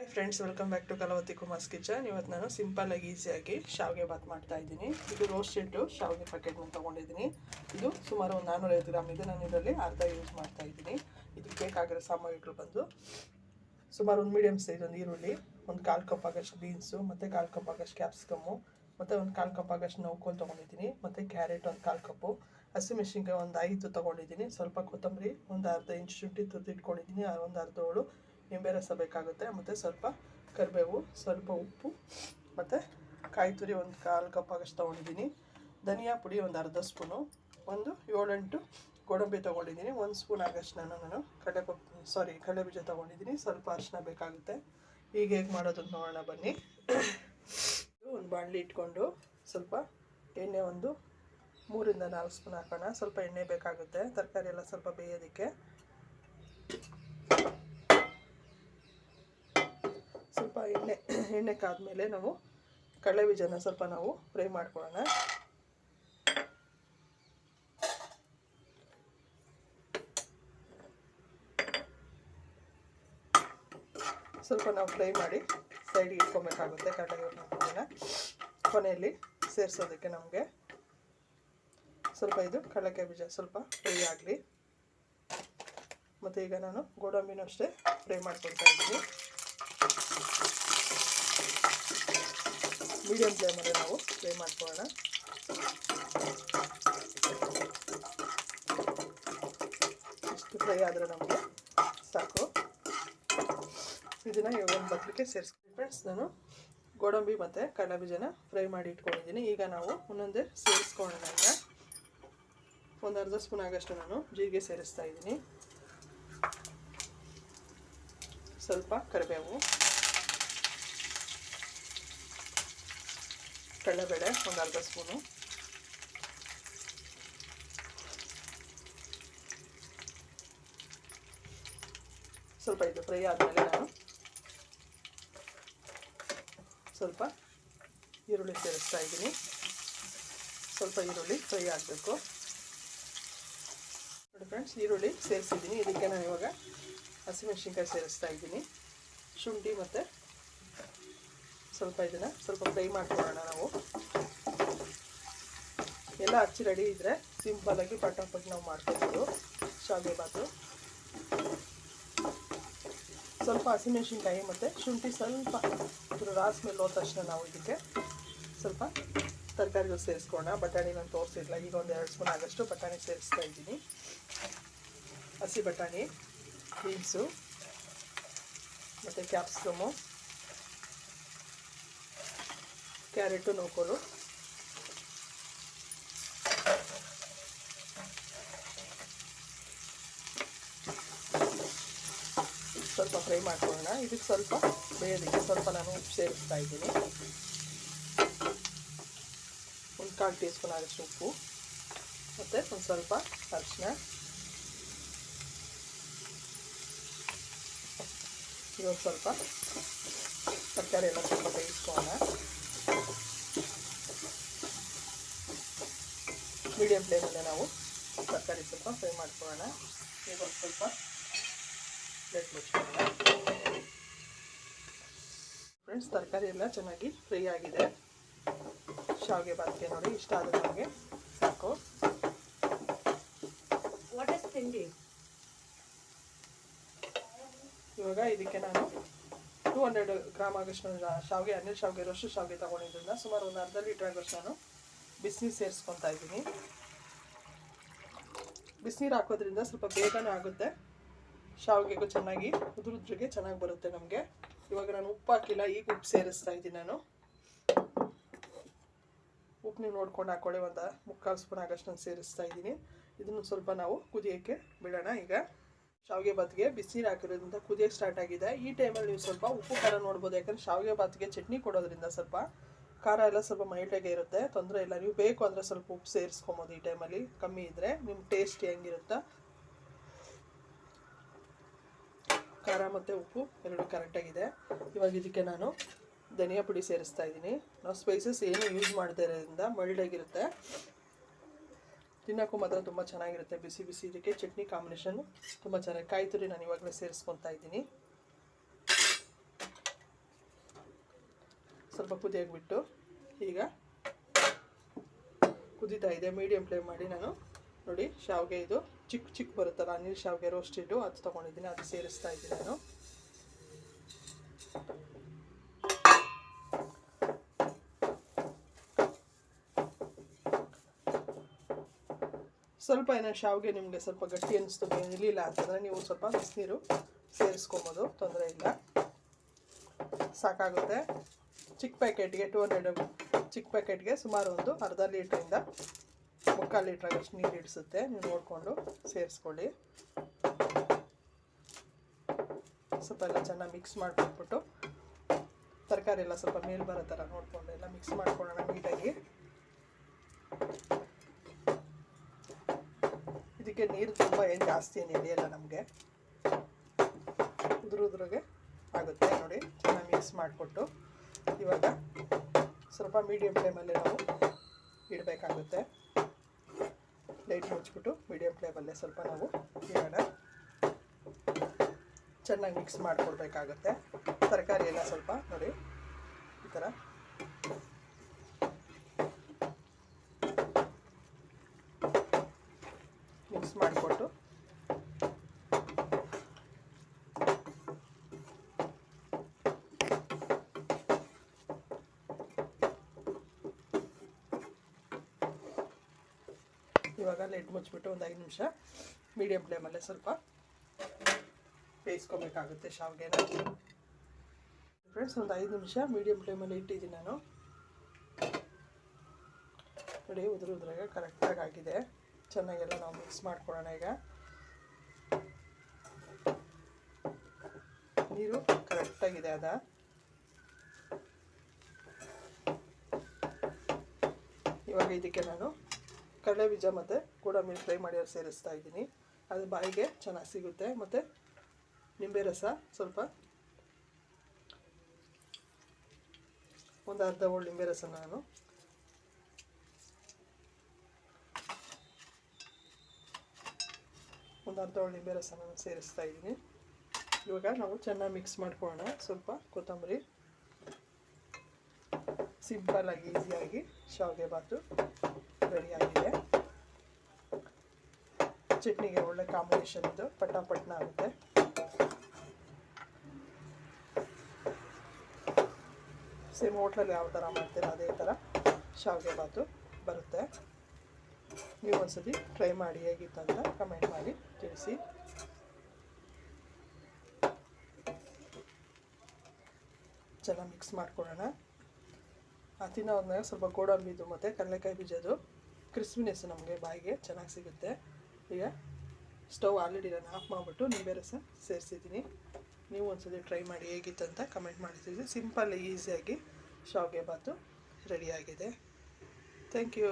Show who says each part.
Speaker 1: Hi friends welcome back to Kalavathi Kumar's kitchen ಇವತ್ತು ನಾನು simple ಆಗಿ ಈಸಿಯಾಗಿ ಶಾವಿಗೆ ಬಾತ್ ಮಾಡ್ತಾ ಇದ್ದೀನಿ. ಇದು ರೋಸ್ಟೆಡ್ ಶಾವಿಗೆ ಪ್ಯಾಕೆಟ್ನ ತೊಗೊಂಡಿದ್ದೀನಿ. ಇದು ಸುಮಾರು ಒಂದು ನಾನ್ನೂರೈವತ್ತು ಗ್ರಾಮ್ ಇದೆ. ನಾನು ಇದರಲ್ಲಿ ಅರ್ಧ ಯೂಸ್ ಮಾಡ್ತಾ ಇದ್ದೀನಿ. ಇದಕ್ಕೆ ಬೇಕಾಗಿರೋ ಸಾಮಗ್ರಿಗಳು ಬಂದು ಸುಮಾರು ಒಂದು ಮೀಡಿಯಮ್ ಸೈಜ್ ಒಂದು ಈರುಳ್ಳಿ, ಒಂದು ಕಾಲು ಕಪ್ ಆಗಷ್ಟು ಬೀನ್ಸು ಮತ್ತು ಕಾಲು ಕಪ್ ಆಗಷ್ಟು ಕ್ಯಾಪ್ಸಿಕಮ್ಮು ಮತ್ತು ಒಂದು ಕಾಲು ಕಪ್ ಆಗಷ್ಟು ನೌಕೋಲ್ ತೊಗೊಂಡಿದ್ದೀನಿ, ಮತ್ತು ಕ್ಯಾರೆಟ್ ಒಂದು ಕಾಲು ಕಪ್ಪು. ಹಸಿಮೆಣಸಿನ್ಕಾಯಿ ಒಂದು ಐದು ತೊಗೊಂಡಿದ್ದೀನಿ. ಸ್ವಲ್ಪ ಕೊತ್ತಂಬರಿ ಒಂದು ಅರ್ಧ ಇಂಚು ಶುಂಠಿ ತುರಿದಿಟ್ಕೊಂಡಿದ್ದೀನಿ ಒಂದು ಅರ್ಧ ಹೋಳು ನಿಂಬೆ ರಸ ಬೇಕಾಗುತ್ತೆ ಮತ್ತು ಸ್ವಲ್ಪ ಕರಿಬೇವು, ಸ್ವಲ್ಪ ಉಪ್ಪು, ಮತ್ತು ಕಾಯಿ ತುರಿ ಒಂದು ಕಾಲು ಕಪ್ ಆಗಷ್ಟು ತೊಗೊಂಡಿದ್ದೀನಿ. ಧನಿಯಾ ಪುಡಿ ಒಂದು ಅರ್ಧ ಸ್ಪೂನು, ಒಂದು ಏಳೆಂಟು ಗೋಡಂಬಿ ತೊಗೊಂಡಿದ್ದೀನಿ. ಒಂದು ಸ್ಪೂನ್ ಆಗಷ್ಟು ನಾನು ನಾನು ಕಡಲೆ ಸಾರಿ, ಕಡಲೆ ಬೀಜ ತೊಗೊಂಡಿದ್ದೀನಿ. ಸ್ವಲ್ಪ ಅರಿಶಿನ ಬೇಕಾಗುತ್ತೆ. ಈಗ ಹೇಗೆ ಮಾಡೋದು ನೋಡೋಣ ಬನ್ನಿ. ಒಂದು ಬಾಣಲಿ ಇಟ್ಕೊಂಡು ಸ್ವಲ್ಪ ಎಣ್ಣೆ ಒಂದು ಮೂರಿಂದ ನಾಲ್ಕು ಸ್ಪೂನ್ ಹಾಕೋಣ. ಸ್ವಲ್ಪ ಎಣ್ಣೆ ಬೇಕಾಗುತ್ತೆ. ತರಕಾರಿ ಎಲ್ಲ ಸ್ವಲ್ಪ ಬೇಯೋದಕ್ಕೆ. ಎಣ್ಣೆ ಎಣ್ಣೆ ಕಾದ್ಮೇಲೆ ನಾವು ಕಡಲೆ ಬೀಜನ ಸ್ವಲ್ಪ ನಾವು ಫ್ರೈ ಮಾಡ್ಕೊಳ್ಳೋಣ. ಸ್ವಲ್ಪ ನಾವು ಫ್ರೈ ಮಾಡಿ ಸೈಡಿಗೆ ಇಟ್ಕೊಬೇಕಾಗುತ್ತೆ ಕಡಲೆ ಬೀಜನ ಕೊನೆಯಲ್ಲಿ ಸೇರಿಸೋದಕ್ಕೆ ನಮಗೆ ಸ್ವಲ್ಪ ಇದು ಕಡಲೆಕಾಯಿ ಬೀಜ ಸ್ವಲ್ಪ ಫ್ರೈ ಆಗಲಿ. ಮತ್ತು ಈಗ ನಾನು ಗೋಡಂಬಿನೂ ಅಷ್ಟೇ ಫ್ರೈ ಮಾಡ್ಕೊತಾ ಇದ್ದೀನಿ. ಮೀಡಿಯಮ್ ಫ್ಲೇಮಲ್ಲಿ ನಾವು ಫ್ರೈ ಮಾಡ್ಕೊಳ್ಳೋಣ. ಇಷ್ಟು ಫ್ರೈ ಆದರೆ ನಮಗೆ ಸಾಕು. ಇದನ್ನು ಒಂದು ಬಟ್ಲಿಗೆ ಸೇರಿಸ್ತೀನಿ ಫ್ರೆಂಡ್ಸ್ ನಾನು ಗೋಡಂಬಿ ಮತ್ತು ಕಡಲೆಬೀಜನ ಫ್ರೈ ಮಾಡಿ ಇಟ್ಕೊಂಡಿದ್ದೀನಿ. ಈಗ ನಾವು ಒಂದೊಂದೇ ಸೇರಿಸ್ಕೊಳ್ಳೋಣ ಈಗ. ಒಂದು ಅರ್ಧ ಸ್ಪೂನ್ ಆಗಷ್ಟು ನಾನು ಜೀರಿಗೆ ಸೇರಿಸ್ತಾ ಇದ್ದೀನಿ. ಸ್ವಲ್ಪ ಕರಿಬೇವು. ಕಡಲೆಬೇಳೆ ಒಂದು ಅರ್ಧ ಸ್ಪೂನು. ಸ್ವಲ್ಪ ಇದು ಫ್ರೈ ಆದಮೇಲೆ ನಾನು ಸ್ವಲ್ಪ ಈರುಳ್ಳಿ ಸೇರಿಸ್ತಾ ಇದ್ದೀನಿ. ಸ್ವಲ್ಪ ಈರುಳ್ಳಿ ಫ್ರೈ ಆಗಬೇಕು. ನೋಡಿ ಫ್ರೆಂಡ್ಸ್, ಈರುಳ್ಳಿ ಸೇರಿಸಿದ್ದೀನಿ. ಇದಕ್ಕೆ ನಾನು ಇವಾಗ ಹಸಿಮೆಣ್ಸಿನ್ಕಾಯಿ ಸೇರಿಸ್ತಾ ಇದ್ದೀನಿ. ಶುಂಠಿ ಮತ್ತು ಸ್ವಲ್ಪ ಇದನ್ನು ಸ್ವಲ್ಪ ಫ್ರೈ ಮಾಡ್ಕೊಳ್ಳೋಣ ನಾವು. ಎಲ್ಲ ಹಚ್ಚಿ ರೆಡಿ ಇದ್ದರೆ ಸಿಂಪಲಾಗಿ ಪಟಾಪಟ್ ನಾವು ಮಾಡ್ಕೊಬೋದು. ಶಾವಿಗೆ ಬಾತು ಸ್ವಲ್ಪ ಹಸಿಮೆಣಸಿನ್ಕಾಯಿ ಮತ್ತು ಶುಂಠಿ ಸ್ವಲ್ಪ ರಾಸ್ ಮೇಲೆ ಹೋದ ತಕ್ಷಣ ನಾವು ಇದಕ್ಕೆ ಸ್ವಲ್ಪ ತರಕಾರಿಗಳು ಸೇರಿಸ್ಕೊಳ್ಳೋಣ. ಬಟಾಣಿ ನಾನು ತೋರಿಸಿಲ್ಲ ಈಗ ಒಂದು ಎರಡು ಸ್ಪೂನ್ ಆಗಷ್ಟು ಬಟಾಣಿ ಸೇರಿಸ್ತಾ ಇದ್ದೀನಿ. ಹಸಿ ಬಟಾಣಿ, ಬೀನ್ಸು, ಮತ್ತು ಕ್ಯಾಪ್ಸಿಕಮು ಕ್ಯಾರೆಟು ನೋಕೋಲು ಸ್ವಲ್ಪ ಫ್ರೈ ಮಾಡ್ಕೊಳ್ಳೋಣ. ಇದಕ್ಕೆ ಸ್ವಲ್ಪ ಬೇಯೋದಕ್ಕೆ ಸ್ವಲ್ಪ ನಾನು ಉಪ್ಪು ಸೇರಿಸ್ತಾ ಇದ್ದೀನಿ. ಒಂದು ಕಾಲು ಟೀ ಸ್ಪೂನ್ ಆದಷ್ಟು ಉಪ್ಪು. ಮತ್ತು ಒಂದು ಸ್ವಲ್ಪ ಅರಿಶಿನ ಇವಾಗ ಸ್ವಲ್ಪ ತರಕಾರಿ ಎಲ್ಲ ಸ್ವಲ್ಪ ಬೇಯಿಸ್ಕೊಳ್ಳೋಣ. ಮೀಡಿಯಮ್ ಫ್ಲೇಮಲ್ಲೇ ನಾವು ತರಕಾರಿ ಸ್ವಲ್ಪ ಫ್ರೈ ಮಾಡ್ಕೊಳ್ಳೋಣ. ಈಗ ಒಂದು ಸ್ವಲ್ಪ ಪ್ಲೇಟ್ ಮುಚ್ಕೊಳ್ಳೋಣ. ಫ್ರೆಂಡ್ಸ್ ತರಕಾರಿ ಎಲ್ಲ ಚೆನ್ನಾಗಿ ಫ್ರೈ ಆಗಿದೆ. ಶಾವಿಗೆ ಬಾತ್ಗೆ ನೋಡಿ ಇಷ್ಟ ಆದ ನಮಗೆ ಸಾಕು.
Speaker 2: ತಿಂಡಿ?
Speaker 1: ಇವಾಗ ಇದಕ್ಕೆ ನಾನು ಟೂ ಹಂಡ್ರೆಡ್ ಗ್ರಾಮ್ ಆಗಷ್ಟು ಶಾವಿಗೆ ಹನ್ನೆರಡು ಶಾವಿಗೆ ಇರೋಷ್ಟು ಶಾವಿಗೆ ತೊಗೊಂಡಿದ್ದರಿಂದ ಸುಮಾರು ಒಂದು ಅರ್ಧ ಲೀಟ್ರ್ ಆಗೋಷ್ಟು ನಾನು ಬಿಸಿನೀರು ಸೇರಿಸ್ಕೊತಾ ಇದ್ದೀನಿ. ಬಿಸಿನೀರು ಹಾಕೋದ್ರಿಂದ ಸ್ವಲ್ಪ ಬೇಗನೆ ಆಗುತ್ತೆ. ಶಾವಿಗೆಗೂ ಚೆನ್ನಾಗಿ, ಉದುರುದ್ರಿಗೆ ಚೆನ್ನಾಗಿ ಬರುತ್ತೆ ನಮಗೆ. ಇವಾಗ ನಾನು ಉಪ್ಪು ಹಾಕಿಲ್ಲ, ಈಗ ಉಪ್ಪು ಸೇರಿಸ್ತಾ ಇದ್ದೀನಿ ನಾನು. ಉಪ್ಪು ನೀವು ನೋಡ್ಕೊಂಡು ಹಾಕೊಳ್ಳಿ, ಒಂದು ಮುಕ್ಕಾಲು ಸ್ಪೂನ್ ಆಗಷ್ಟು ನಾನು ಸೇರಿಸ್ತಾ ಇದ್ದೀನಿ. ಇದನ್ನು ಸ್ವಲ್ಪ ನಾವು ಕುದಿಯೋಕ್ಕೆ ಬಿಡೋಣ ಈಗ. ಶಾವಿಗೆ ಬಾತ್ಗೆ ಬಿಸಿನೀರು ಹಾಕಿರೋದ್ರಿಂದ ಕುದಿಯೋಕ್ಕೆ ಸ್ಟಾರ್ಟ್ ಆಗಿದೆ. ಈ ಟೈಮಲ್ಲಿ ನೀವು ಸ್ವಲ್ಪ ಉಪ್ಪು ಖಾರ ನೋಡ್ಬೋದು, ಯಾಕಂದರೆ ಶಾವಿಗೆ ಬಾತ್ಗೆ ಚಟ್ನಿ ಕೊಡೋದ್ರಿಂದ ಸ್ವಲ್ಪ ಖಾರ ಎಲ್ಲ ಸ್ವಲ್ಪ ಮೈಲ್ಡಾಗೆ ಇರುತ್ತೆ. ತೊಂದರೆ ಇಲ್ಲ. ನೀವು ಬೇಕು ಅಂದರೆ ಸ್ವಲ್ಪ ಉಪ್ಪು ಸೇರಿಸ್ಕೊಬೋದು ಈ ಟೈಮಲ್ಲಿ ಕಮ್ಮಿ ಇದ್ದರೆ ನಿಮ್ಮ ಟೇಸ್ಟ್ ಹೆಂಗಿರುತ್ತಾ? ಖಾರ ಮತ್ತು ಉಪ್ಪು ಎರಡು ಕರೆಕ್ಟಾಗಿದೆ ಇವಾಗ ಇದಕ್ಕೆ ನಾನು ಧನಿಯಾ ಪುಡಿ ಸೇರಿಸ್ತಾ ಇದ್ದೀನಿ. ನಾವು ಸ್ಪೈಸಸ್ ಏನು ಯೂಸ್ ಮಾಡದೇ ಇರೋದ್ರಿಂದ ಮಲ್ಡಾಗಿರುತ್ತೆ ತಿನ್ನೋಕ್ಕೂ ಮಾತ್ರ ತುಂಬ ಚೆನ್ನಾಗಿರುತ್ತೆ. ಬಿಸಿ ಬಿಸಿ ಇದಕ್ಕೆ ಚಟ್ನಿ ಕಾಂಬಿನೇಷನ್ ತುಂಬ ಚೆನ್ನಾಗಿ ಕಾಯಿ ತುರಿ ನಾನು ಇವಾಗಲೇ ಸೇರಿಸ್ಕೊತಾ ಇದ್ದೀನಿ. ಸ್ವಲ್ಪ ಕುದಿಯಾಗಿಬಿಟ್ಟು ಬಿಟ್ಟು ಈಗ ಕುದೀತಾ ಇದೆ. ಮೀಡಿಯಮ್ ಫ್ಲೇಮ್ ಮಾಡಿ ನಾನು ನೋಡಿ ಶಾವಿಗೆ ಇದು ಚಿಕ್ಕ ಚಿಕ್ಕ ಬರುತ್ತಲ್ಲ, ನೀರು ಶಾವಿಗೆ ರೋಸ್ಟಿಟ್ಟು ಅದು ತೊಗೊಂಡಿದ್ದೀನಿ, ಅದು ಸೇರಿಸ್ತಾ ಇದ್ದೀನಿ ನಾನು. ಸ್ವಲ್ಪ ಏನೋ ಶಾವಿಗೆ ನಿಮಗೆ ಸ್ವಲ್ಪ ಗಟ್ಟಿ ಅನಿಸ್ತು ಇರಲಿಲ್ಲ ಅಂತಂದರೆ ನೀವು ಸ್ವಲ್ಪ ಬಿಸಿನೀರು ಸೇರಿಸ್ಕೊಬೋದು, ತೊಂದರೆ ಇಲ್ಲ. ಸಾಕಾಗುತ್ತೆ. ಚಿಕ್ಕ ಪ್ಯಾಕೆಟ್ಗೆ ಟೂ ಹಂಡ್ರೆಡ್ ಚಿಕ್ಕ ಪ್ಯಾಕೆಟ್ಗೆ ಸುಮಾರು ಒಂದು ಅರ್ಧ ಲೀಟ್ರಿಂದ ಮುಕ್ಕಾಲು ಲೀಟ್ರಾಗಷ್ಟು ನೀರು ಇಡಿಸುತ್ತೆ. ನೀವು ನೋಡಿಕೊಂಡು ಸೇರಿಸ್ಕೊಳ್ಳಿ. ಸ್ವಲ್ಪ ಎಲ್ಲ ಚೆನ್ನಾಗಿ ಮಿಕ್ಸ್ ಮಾಡಿಕೊಟ್ಬಿಟ್ಟು ತರಕಾರಿ ಎಲ್ಲ ಸ್ವಲ್ಪ ಮೇಲ್ ಬರೋ ಥರ ನೋಡಿಕೊಂಡು ಎಲ್ಲ ಮಿಕ್ಸ್ ಮಾಡ್ಕೊಳ್ಳೋಣ ನೀಟಾಗಿ. ಇದಕ್ಕೆ ನೀರು ತುಂಬ ಏನು ಜಾಸ್ತಿ ಏನು ಹಿಡಿಯಲ್ಲ ನಮಗೆ. ಉದುರು ಉದುರಿಗೆ ಆಗುತ್ತೆ ನೋಡಿ. ಚೆನ್ನಾಗಿ ಮಿಕ್ಸ್ ಮಾಡಿಕೊಟ್ಟು. ಇವಾಗ ಸ್ವಲ್ಪ ಮೀಡಿಯಮ್ ಫ್ಲೇಮಲ್ಲಿ ನಾವು ಇಡಬೇಕಾಗುತ್ತೆ. ಲೈಟ್ ಮುಚ್ಚಿಬಿಟ್ಟು ಮೀಡಿಯಂ ಫ್ಲೇಮಲ್ಲೇ ಸ್ವಲ್ಪ ನಾವು ಇಡೋಣ. ಚೆನ್ನಾಗಿ ಮಿಕ್ಸ್ ಮಾಡಿಕೊಡ್ಬೇಕಾಗುತ್ತೆ. ತರಕಾರಿ ಎಲ್ಲ ಸ್ವಲ್ಪ ನೋಡಿ, ಈ ಥರ ಮಿಕ್ಸ್ ಮಾಡಿಕೊಟ್ಟು ಇವಾಗ ಲೈಟ್ ಮುಚ್ಚಿಬಿಟ್ಟು ಒಂದು ಐದು ನಿಮಿಷ ಮೀಡಿಯಮ್ ಫ್ಲೇಮಲ್ಲೇ ಸ್ವಲ್ಪ ಬೇಯಿಸ್ಕೊಬೇಕಾಗುತ್ತೆ ಶಾವಿಗೆನ. ಫ್ರೆಂಡ್ಸ್ ಒಂದು ಐದು ನಿಮಿಷ ಮೀಡಿಯಮ್ ಫ್ಲೇಮಲ್ಲಿ ಇಟ್ಟಿದ್ದೀನಿ ನಾನು. ನೋಡಿ, ಉದುರು ಉದುರಾಗ ಕರೆಕ್ಟಾಗಿ ಆಗಿದೆ. ಚೆನ್ನಾಗೆಲ್ಲ ನಾವು ಮಿಕ್ಸ್ ಮಾಡ್ಕೊಳ್ಳೋಣ ಈಗ. ನೀರು ಕರೆಕ್ಟಾಗಿದೆ ಅದ. ಇವಾಗ ಇದಕ್ಕೆ ನಾನು ಕಡಲೆ ಬೀಜ ಮತ್ತು ಗೋಡಂಬಿ ಫ್ರೈ ಮಾಡಿ ಸೇರಿಸ್ತಾ ಇದ್ದೀನಿ. ಅದು ಬಾಯಿಗೆ ಚೆನ್ನಾಗಿ ಸಿಗುತ್ತೆ. ಮತ್ತು ನಿಂಬೆ ರಸ ಸ್ವಲ್ಪ ಒಂದು ಅರ್ಧ ಹೋಳು ನಿಂಬೆ ರಸ ನಾನು. ಒಂದು ಅರ್ಧ ಹೋಳು ನಿಂಬೆ ರಸ ನಾನು ಸೇರಿಸ್ತಾ ಇದ್ದೀನಿ. ಇವಾಗ ನಾವು ಚೆನ್ನಾಗಿ ಮಿಕ್ಸ್ ಮಾಡ್ಕೊಳ್ಳೋಣ. ಸ್ವಲ್ಪ ಕೊತ್ತಂಬರಿ. ಸಿಂಪಲ್ಲಾಗಿ ಈಸಿಯಾಗಿ ಶಾವಿಗೆ ಬಾತು. ರೆಡಿಯಾಗಿದೆ. ಚಟ್ನಿಗೆ ಒಳ್ಳೆ ಕಾಂಬಿನೇಷನ್ ಇದು, ಪಟಾಪಟ್ನ ಆಗುತ್ತೆ. ಸೇಮ್ ಹೋಟ್ಲಲ್ಲಿ ಯಾವ ಥರ ಮಾಡ್ತೀರ, ಅದೇ ಥರ ಶಾವಿಗೆ ಬಾತು ಬರುತ್ತೆ. ನೀವು ಒಂದ್ಸತಿ ಟ್ರೈ ಮಾಡಿ ಹೇಗಿತ್ತು ಅಂತ ಕಮೆಂಟ್ ಮಾಡಿ, ತಿಳಿಸಿ. ಚೆನ್ನಾಗಿ ಮಿಕ್ಸ್ ಮಾಡ್ಕೊಳ್ಳೋಣ. ಆ ತಿನ್ನೋದ್ಮೇಲೆ ಸ್ವಲ್ಪ ಗೋಡಂಬಿದು ಮತ್ತು ಕಡಲೆಕಾಯಿ ಅದು ಕ್ರಿಸ್ಪಿನೆಸ್ ನಮಗೆ ಬಾಯಿಗೆ ಚೆನ್ನಾಗಿ ಸಿಗುತ್ತೆ. ಈಗ ಸ್ಟವ್ ಆಲ್ರೆಡಿ ನಾನು ಆಫ್ ಮಾಡಿಬಿಟ್ಟು ನಿಂಬೆ ರಸ ಸೇರಿಸಿದ್ದೀನಿ. ನೀವು ಒಂದ್ಸತಿ ಟ್ರೈ ಮಾಡಿ ಹೇಗಿತ್ತು ಅಂತ ಕಮೆಂಟ್ ಮಾಡ್ತಿದ್ವಿ ಸಿಂಪಲ್ ಈಸಿಯಾಗಿ ಶಾವಿಗೆ ಬಾತು ರೆಡಿಯಾಗಿದೆ ಥ್ಯಾಂಕ್ ಯು